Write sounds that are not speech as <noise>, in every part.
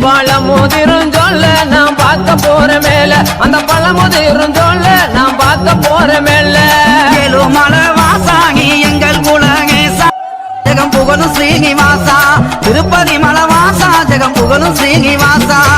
பழமுதிரும் சொல்ல நான் பார்க்க போற மேல. அந்த பழமுதிரும் சொல்ல நான் பார்க்க போற மேல. ஏழுமல எங்கள் குலகேசா. ஜெகம் புகழும் ஸ்ரீனிவாசா. திருப்பதி மலவாசா ஜெகம் புகழும் ஸ்ரீனிவாசா.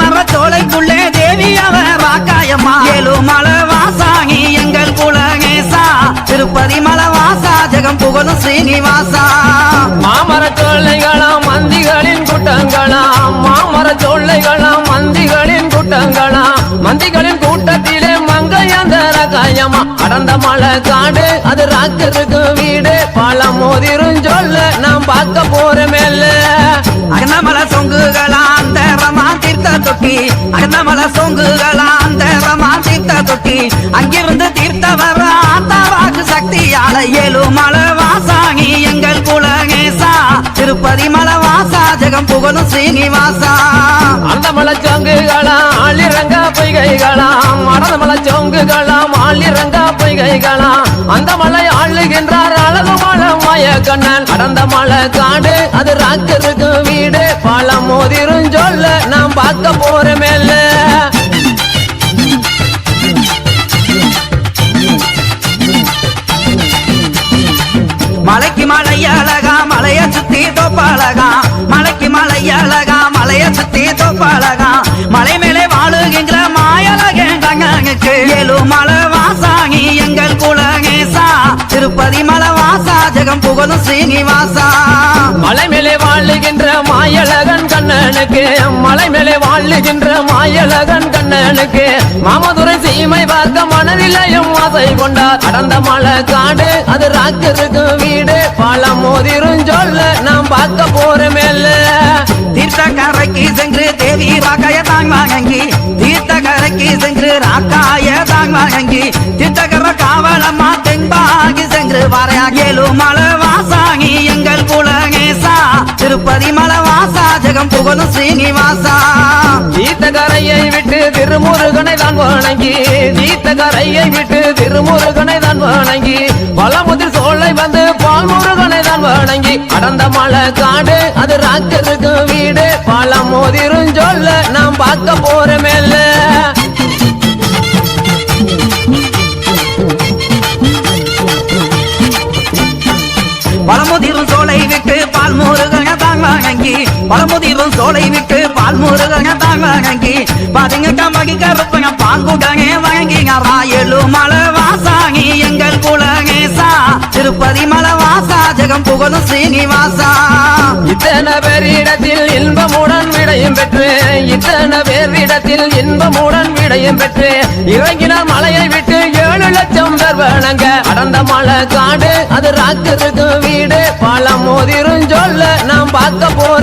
மர சோலைக்குள்ளே தேவி அவர் வாக்காயம்மா. ஏழுமல வாசாகி எங்கள் குலகேசா. திருப்பதி மலவாசா ஜெகம் புகழும் ஸ்ரீனிவாசா மாமர சோலைகளாம் மந்திகளின் கூட்டங்களாம் மாமர சோலைகளாம் மந்திகளின் கூட்டங்களாம் மந்திகளின் கூட்டத்திலே மங்கையந்தர காயமா அடர்ந்த மலை காடு அது ராக்கருக்கு வீடு. பழம் மோதிரும் சொல்ல நான் பார்க்க போற மேல அகந்தமல சொங்குகளா தீர்த்த தொட்டி அகந்தமல சொங்குகளா அந்த ரமா தீர்த்த தொட்டி. அங்கிருந்து தீர்த்த வர ஆத்தாவாக்கு சக்தியால ஏழுமல வாசாகி எங்கள் குலகேசா. திருப்பதி மலவாசா ஜெகம் புகழும் சீனிவாசா. அந்த மலைச்சோங்குகளாம் அழிரங்க பொய்கைகளாம் மடத மலை சோங்குகளாம் ஆளிரங்க பொய்கைகளாம். அந்த மலை ஆளுகின்றார் அழகு மலை மய கண்ணன் கடந்த மலை காடு அது ராக்கருக்கு வீடு. பழம் மோதிரும் சொல்ல நாம் பார்க்க போற மலைக்கு மலை அழகா மலைய சுத்தி தோப்பழகா மலைக்கு மலை அழகா மலைய சுத்தி தோப்பழகா மலை மாயழகங்களுக்கு ஏழு மலவாசா நீ எங்கள் குலகேசா. திருப்பதி மலவாசா ஜெகம் புகழும் சீனிவாசா. மலை மேலே வாழுகின்ற மாயழகன் கண்ணனுக்கு மலை மேலே வாழுகின்ற மாயழகன் கண்ணனுக்கு. மாமதுரை சீமை பார்க்க மனதிலையும் ஆசை கொண்டார். அடர்ந்த மலை காடு அது ராக்கருக்கு வீடு. பழம் மோதிரும் சொல்ல நாம் பார்க்க போற மேல தீர்த்தக்கரைக்கு சென்று தேவி ராக்காய தாங் வாங்கி தீர்த்தக்கரைக்கு சென்று ராக்காய தாங் வாங்கி தீர்த்தக்கர காவலம்மா தென்பாகி சென்று வரையா ஏழு மலை எங்கள் குலகேசா. திருப்பதி மலவாசா ஜெகம் புகழும் ஸ்ரீனிவாசா தீர்த்தகரையை விட்டு திருமுருகனை தான் வணங்கி தீர்த்தகரையை விட்டு திருமுருகனை தான் வணங்கி பலமுதிர் சோலை வந்து பால் முருகனை தான் வணங்கி அடந்த மலை காடு அது ராக்கருக்கு வீடு. பழம் மோதிரும் சொல்ல நான் பார்க்க போறமே மேல பழமுதிரும் சோலை விட்டு பால் முருகன தாங்க வணங்கி பழமுதிரும் சோலை விட்டு பால் முருகன தாங் வாங்கி பாருங்க கம்பகி கருப்பங்க பாங்குடனே வாங்கிங்க ராயலு மலை வாசாங்கி எங்கள் குல திருப்பதி மலவாசா ஜெகம் புகழும் சீனிவாசா. இத்தனை பேரிடத்தில் இன்பமுடன் விடையும் பெற்று இத்தனை பேரிடத்தில் இன்பமுடன் விடையும் பெற்று இறங்கினார் மலையை விட்டு ஏழு லட்சம் பேர் வணங்க. அடர்ந்த மலை காடு அது ராக்கருக்கு வீடு. பழம் மோதிரும் சொல்ல நாம் பார்க்க போற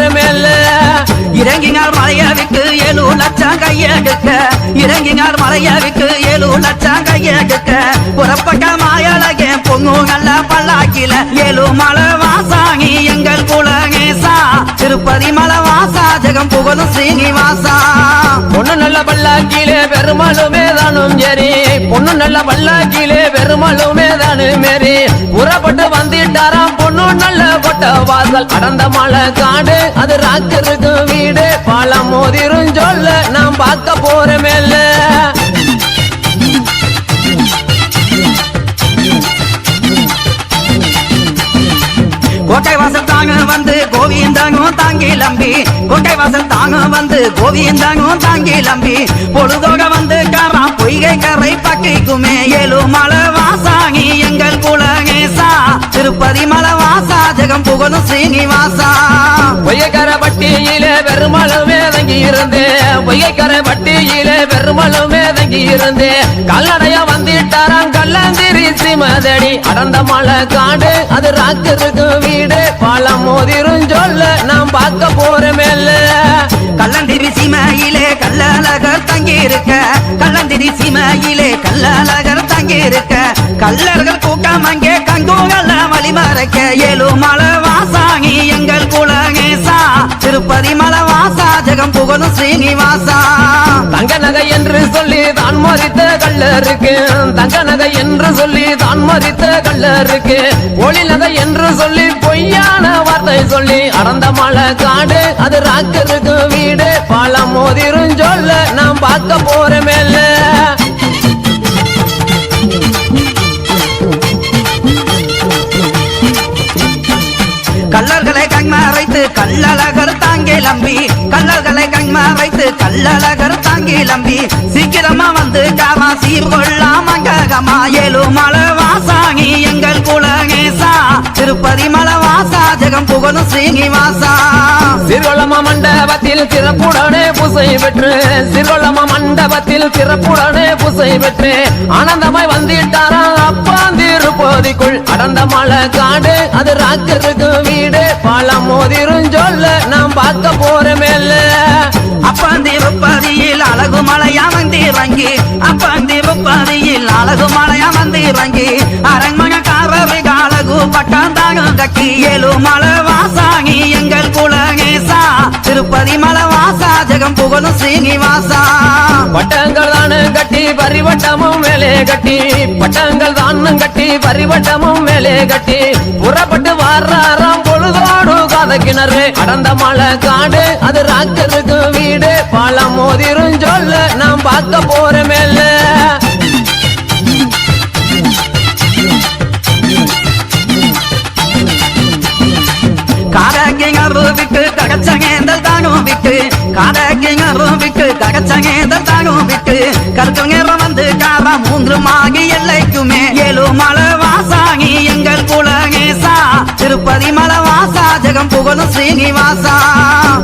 இறங்கினார் மலையாவிக்கு ஏழு லட்சம் கையெடுக்க. இறங்கினார் மலையாவிக்கு ஏழு லட்சம் கையெடுக்க. புறப்பட்ட மாயழகே பொங்கு நல்ல பல்லாக்கில. ஏழு மலை வாசாங்கி எங்கள் குலகேசா. திருப்பதி மலை வாசா ஜெகம் புகழும் ஸ்ரீனிவாசா. பல்லாக்கிலே பெருமாளுமே தானும் சரி பொண்ணு நல்ல பல்லாக்கிலே பெருமாளுமே தானும் மேரி உறப்பட்டு வந்துட்டாராம் பொண்ணு நல்ல கொட்ட வாசல். கடந்த மலை காடு அது ராக்கருக்கு வீடு. பாலம் மோதிரும் சொல்ல நான் பார்க்க போற கோட்டை வாசல் தாங்க வந்து கோவிந்தாங்கும் தாங்கி லம்பி. கோட்டை வாசல் தாங்க வந்து கோவிந்தாங்கும் தாங்கி லம்பி. பொழுதோட வந்து காரா பொய்கை கரை பக்கைக்குமே ஏழு மலை வாசாங்கி எங்கள் குலகேசா திருப்பதி மலை வாசா ஜெகம் புகழும் ஸ்ரீனிவாசா பொய்யக்கர பட்டியிலே பெருமாளுமே தங்கி இருந்தே. பொய்யக்கர பட்டியிலே பெருமாளுமே தங்கி இருந்து. கல்லடைய வந்துட்டாராம் கல்லந்திரி சிமதடி அடர்ந்த மலை காடு அது ராக்கருக்கு வீடு. பழம் மோதிரும் சொல்ல நான் பார்க்க போற மேல கள்ளந்திரி சீமையிலே கள்ளழகர் தங்கி இருக்க கள்ளந்திரி சீமையிலே கள்ளழகர் தங்கி இருக்க கள்ளர்கள் கூட்டம் அங்கே கங்குகள்ல வழிமறைக்க. ஏழு மலை வாசாகி எங்கள் குலகேசா. திருப்பதி மலவாசா ஜெகம் புகழும் ஸ்ரீனிவாசா. தங்க நகை என்று சொல்லி தான் மறித்த கள்ளருக்கு. தங்க நகை என்று சொல்லி தான் மதித்த கல்லருக்கு ஒளிநகை என்று சொல்லி பொய்யான வார்த்தை சொல்லி அடந்த மலை காடு அது ராக்கருக்கு வீடு. பழம் மோதிரும் சொல்ல நாம் பார்க்க போற மேல. கல்லர்களை கண்ணறைத்து கல்லழகர் தாங்கே லம்பி கல்லல்களை கண்மா வைத்து கல்லழகர் தாங்கி லம்பி. சீக்கிரமா வந்து காமா சீர்கொள்ளா மங்ககமா ஏழு மலை வாசாங்கி எங்கள் குலகேசா. திருப்பதி மலவாசா ஜெகம் புகழும் ஸ்ரீனிவாசா சிறுவளம மண்டபத்தில் சிறப்புடனே பூசை பெற்று சிறுவளம மண்டபத்தில் சிறப்புடனே பூசை பெற்று ஆனந்தமாய் வந்திட்டாரா அப்பா திருப்பதிக்குள். அடந்த மலை காடு அது ராக்கருக்கு வீடு. பழம் மோதிரும் சொல்ல நாம் பார்க்க போற மேல அப்பந்திருப்பதியில் அழகு மலையா வந்திறங்கி அப்பந்திருப்பதியில் அழகு மலையா வந்திறங்கி அரண்மனைக்காரரு அழகு பட்டாந்தானு கட்டி ஏழு மலை வாசாங்கி எங்கள் குலகேசா. திருப்பதி மலை வாசா ஜெகம் புகழும் சீனிவாசா. பட்டங்கள் தானு கட்டி பரிவட்டமும் மேலே கட்டி. பட்டங்கள் தானும் கட்டி பரிவட்டமும் மேலே கட்டி. புறப்பட்டு வர்றாராம் பொழுதோடு கதக்கிணறு அடர்ந்த மலை காடு அது ராக்கருக்கு வீடு. பழம் மோதிரும் சொல்ல நாம் பார்க்க போறமே மேல. விட்டு தானும் விட்டு. விட்டு தானும் விட்டு. நேரம் வந்து காரா மூன்று மாகி எல்லைக்குமே. ஏழு மலை வாசாகி எங்கள் குலகேசா. திருப்பதி மலை ஜெகம் புகழும் ஸ்ரீனிவாசா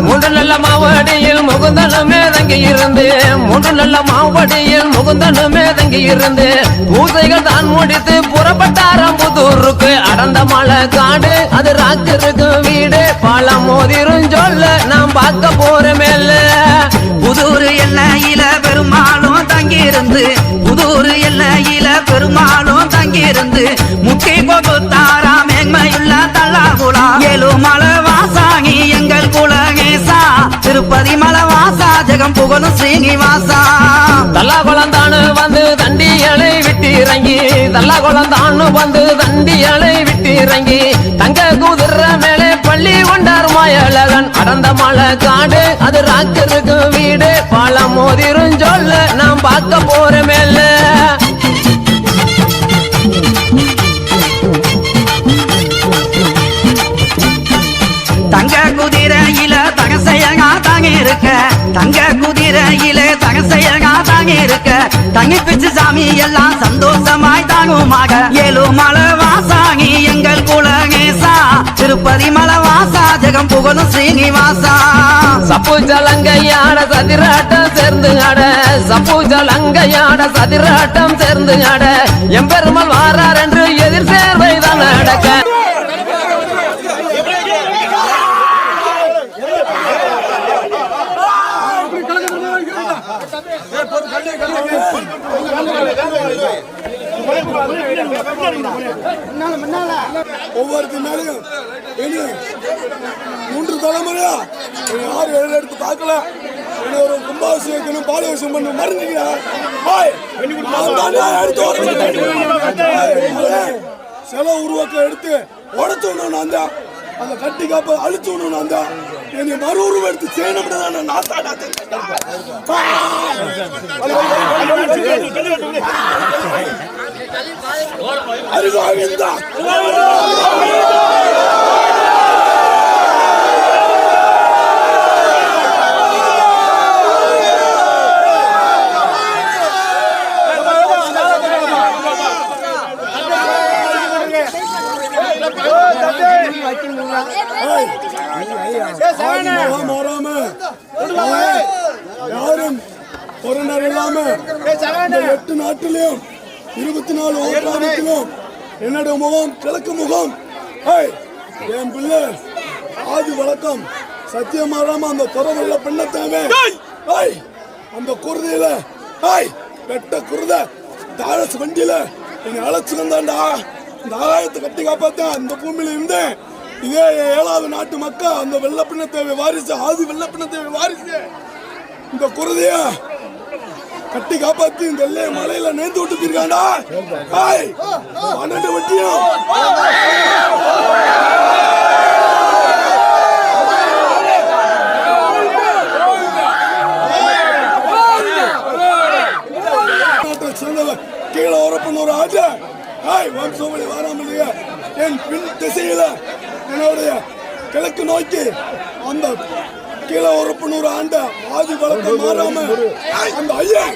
மூன்று நல்ல மாவடியில் முகுந்தனுமே தங்கி இருந்து மூன்று நல்ல மாவடியில் முகுந்தனுமே தங்கி இருந்து பூசைகள் தான் முடித்து புறப்பட்டாராம் புதூருக்கு. அடர்ந்த மலை காடு அது ராக்கருக்கு வீடு. பழம் மோதிரும் சொல்ல நாம் பார்க்க போற மேல புதூர் எல்லையில பெருமாளும் தங்கியிருந்து புதூர் எல்லையில பெருமாளும் தங்கியிருந்து முக்கி திருப்பதி மலவாசா ஜெகம் புகழும் ஸ்ரீனிவாசா. தல்லா குளந்தானு வந்து தண்டியலை விட்டு இறங்கி தல்லா குளந்தானு வந்து தண்டி அலை விட்டு இறங்கி தங்க குதிர மேலே பள்ளி கொண்டார் மாயழகன். அடந்த மலை காடு அது ராக்கருக்கு வீடு. பழம் மோதிரும் சொல்ல நாம் பார்க்க போற மேல. தங்க குதிரையில தகசையகா தாங்கி இருக்க. தங்கி பிச்சு சாமி எல்லாம் சந்தோஷமாய் தாங்குமாக. ஏழு மலவாசாங்கி எங்கள் குலகேசா. திருப்பதி மலவாசா ஜெகம் புகழும் ஸ்ரீனிவாசா. சப்பு ஜலங்கையாட சதிராட்டம் சேர்ந்து ஆட. சப்பு ஜலங்கையாட சதிராட்டம் சேர்ந்து ஆட. எம்பெருமல் வாரார் என்று எதிர் சேர்வை தான் நடக்க. ஒவ்வொரு மேலையும் இனி மூன்று தலைமுறையா யாரும் எழுத எடுத்து பார்க்கல. இனி ஒரு கும்பாபிஷேகம் பாலாபிஷேகம் பண்ண மறந்துக்கிறேன் பாய் நான் சில உருவாக்கம் எடுத்து உடச்சு விடணும் நான் அந்த கட்டி காப்ப அழிச்சு விடணும் நான் என்னை மறு உருவம் எடுத்து செய்யணும் நான் தான் அருகாவிந்தா யாரும் கொரோனர் இல்லாம எட்டு நாட்டிலையும் இருபத்தி நாலு கிராமத்திலும் என்னோட முகம் கிழக்கு முகம். என் பிள்ளை ஆதி வழக்கம். சத்தியம் மாறாம அந்த துறவுள்ள பெண்ணத்தாங்க ஏய், அந்த குருதியில வெட்ட குருத தாழஸ் வண்டியில என்னை அழைச்சு வந்தாண்டா இந்த ஆகாயத்தை கட்டி காப்பாத்த அந்த பூமியில இருந்தேன். இதே ஏழாவது நாட்டு மக்கள் அந்த வெள்ளப்பிணத்தேவை வாரிசு ஆதி வெள்ளப்பிணத்தேவை வாரிசு. இந்த குருதைய கட்டி காப்பாத்தி இந்த எல்லையை மலையில நேர்ந்து விட்டு போயிருக்காண்டா பன்னெண்டு வட்டியும். கீழே உரப்பன் ஒரு ஆஜ. ஹாய் வம்சோமணி வாராமலைய என் பின் திசையில என்னுடைய கிழக்கு நோக்கி அந்த கீழே உரப்பனூர் ஆண்ட ஆதி பலத்தை மாறாம அந்த ஐயன்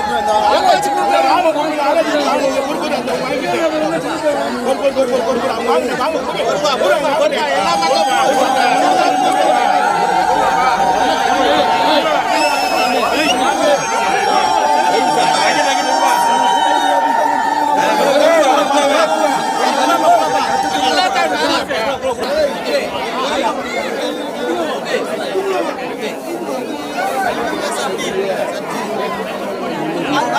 வாழக்கூடாது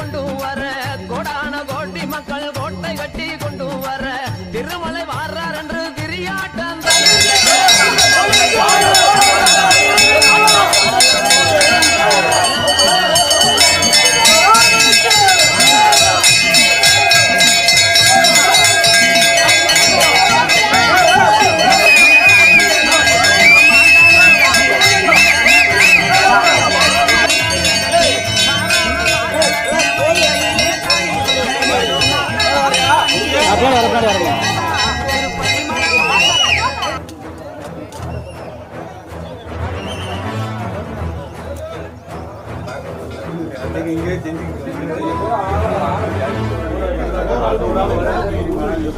கொண்டு வர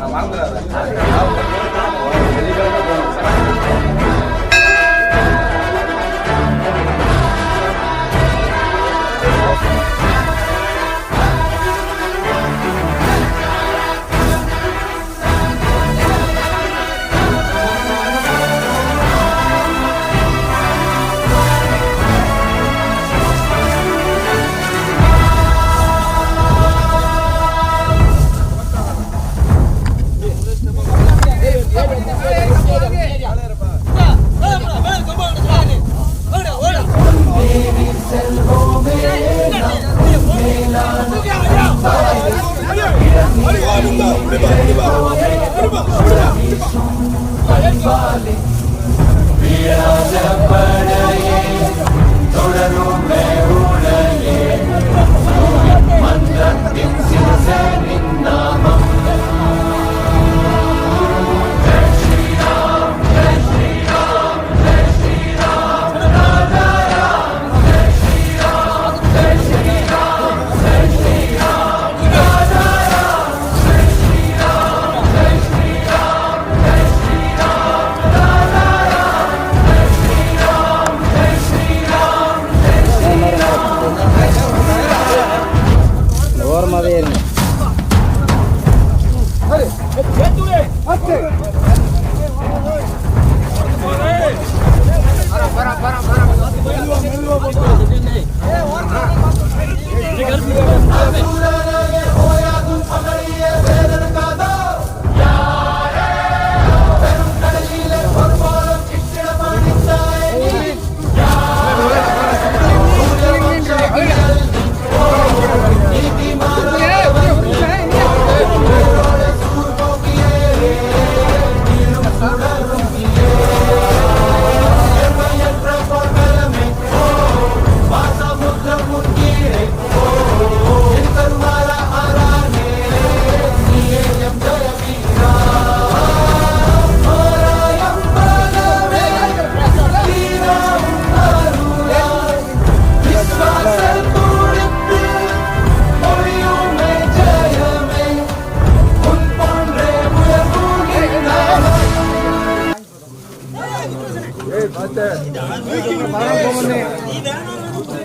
Amandra.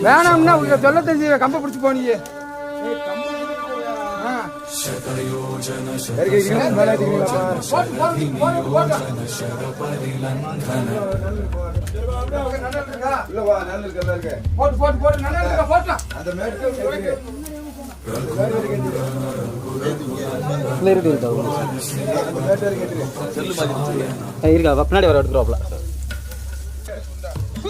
வேணாம்னா உங்களுக்கு சொல்ல தெரிஞ்சு கம்ப பிடிச்சி போனீங்க போட்டு போட்டு போட்டு நல்லா இருக்கா. போட்டலாம் இருக்கா பின்னாடி வர எடுத்துருவாப்ல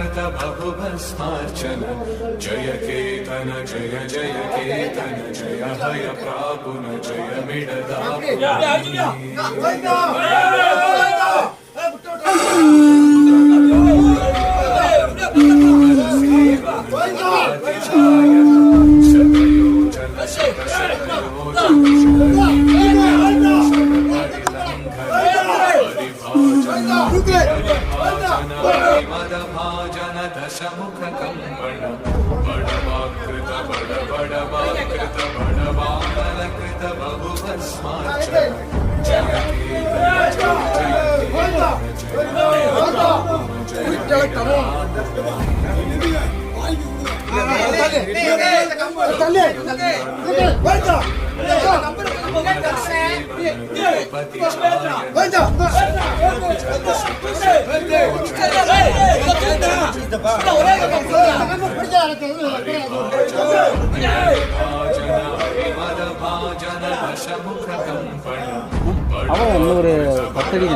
बडबाणलकृत बहुभस्मार्चन जय केतन जय जय केतन जय हय प्रापुन जय मिडदा शतयोजन that's my job. ஒரே அவன் இன்னொரு பத்தடி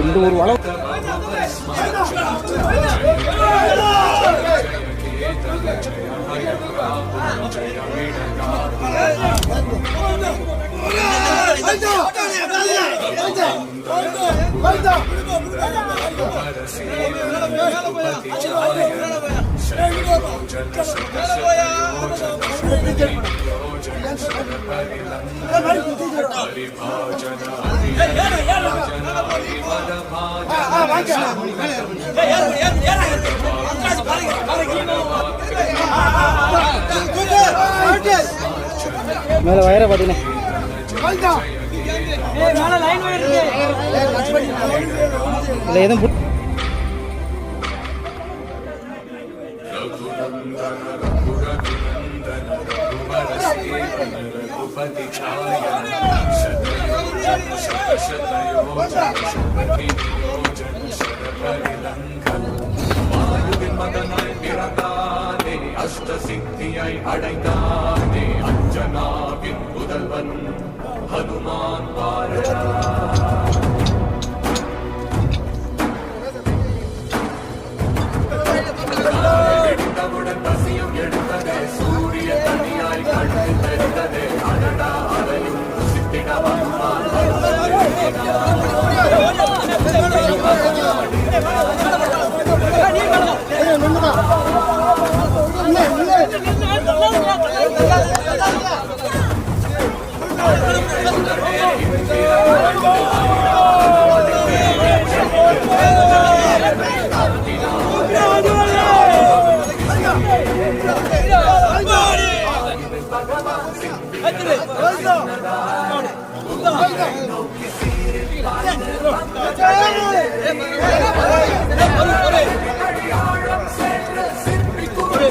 இந்த ஒரு வளம் மேல வயர பாத்தீங்கன்னா எதுவும் அஷ்டசித்தியை அடைந்தானே அஞ்சனாவின் புதல்வன் ஹனுமான் பாரதா எடுத்தவுடன் பசியும் எடுத்ததே சூரிய தனியாய் கண்டு தெரிந்ததே அடடா அதையும் ருசித்திட வந்தான்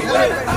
Hey!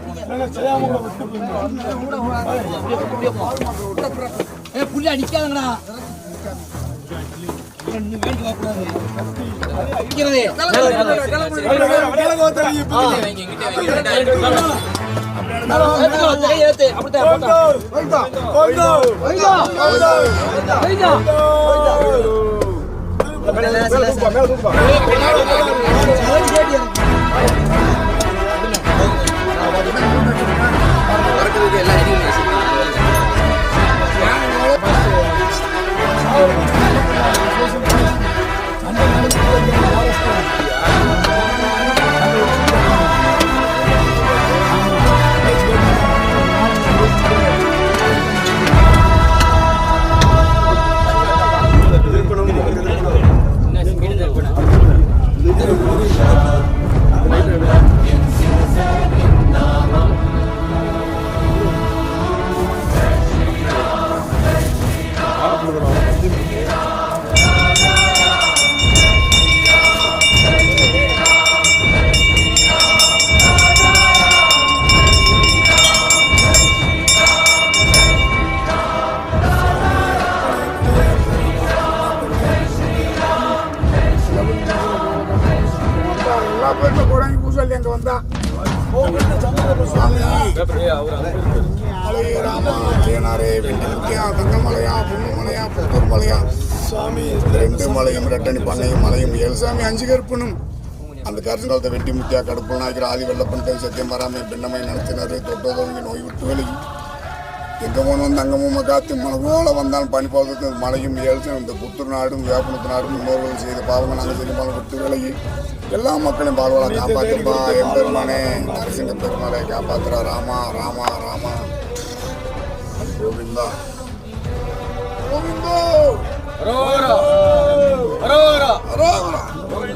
புள்ளி அடிக்காதங்கடா. எல்லா அந்த கருங்காலத்தை வெட்டி முத்தியா கடுப்பு நாய்க்கிற ஆதி வெள்ளப்பன் சத்தியம் வராமை பின்னமை நடத்தினாரு தொட்டோதவங்க நோய் விட்டு விலகி எங்க போன வந்து அங்கமும் காத்து மலை போல வந்தாலும் பனி போகிறது மலையும் ஏழ்ச்சும் இந்த புத்தூர் நாடும் வேப்பனத்து நாடும் முன்னோர்கள் செய்த பாவங்கள் நாங்கள் செய்த மலை விட்டு விலகி எல்லா மக்களையும் பால்வாளா காப்பாற்றுப்பா என் பெருமானே நரசிங்க பெருமாளை காப்பாத்துறா ராமா ராமா ராமா. கோவிந்தா. கோவிந்தோ! அரோகரா. வண்டி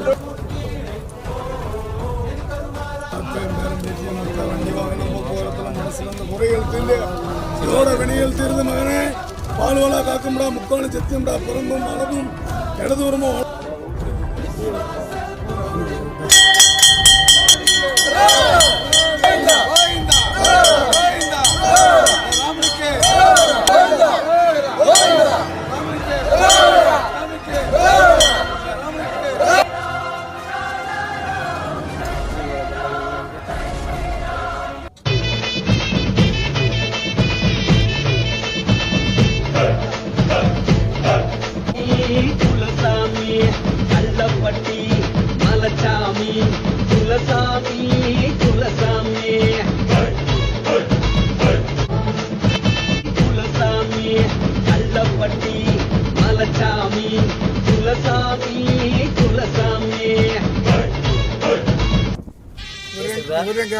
முறைகள் தீர்ந்து சிலோட வினைகள் தீர்ந்து மகனே பால்வலா காக்கும்டா முக்காலும் செத்தும்டா பிறந்தும் அளவும் இடதுபுறமும் Oh!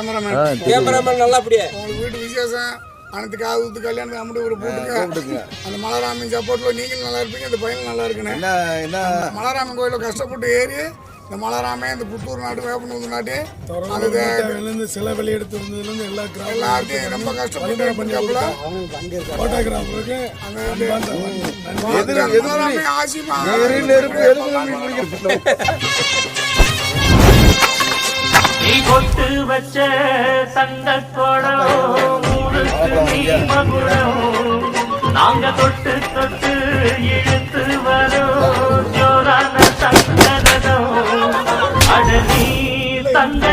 கேமராமேன். கேமராமேன் நல்லா அப்படியே உங்களுக்கு வீட்டு விசேஷம் அனைத்து காது கல்யாணத்துக்கு ஒரு போட்டுங்க அந்த மலராமன் சப்போர்ட்ல நீங்களும் நல்லா இருப்பீங்க இந்த பையனும் நல்லா இருக்குண்ணே மலராமன் கோயில கஷ்டப்பட்டு ஏறி இந்த மலராமே இந்த புத்தூர் நாட்டு வேப்பனூர் நாட்டு அது சில வெளியெடுத்து வந்ததுலேருந்து எல்லா எல்லாத்தையும் ரொம்ப கஷ்டப்பட்டு பஞ்சாப்ல போட்டோகிராஃபருக்கு மலராமே ஆசிமா. <laughs> நீ பொட்டு வச்ச தங்கத்தோடம் உனக்கு நீ மகுடம் நாங்க தொட்டு தொட்டு இழுத்து வரும். ஜோரான தங்கதம் அட நீ தங்க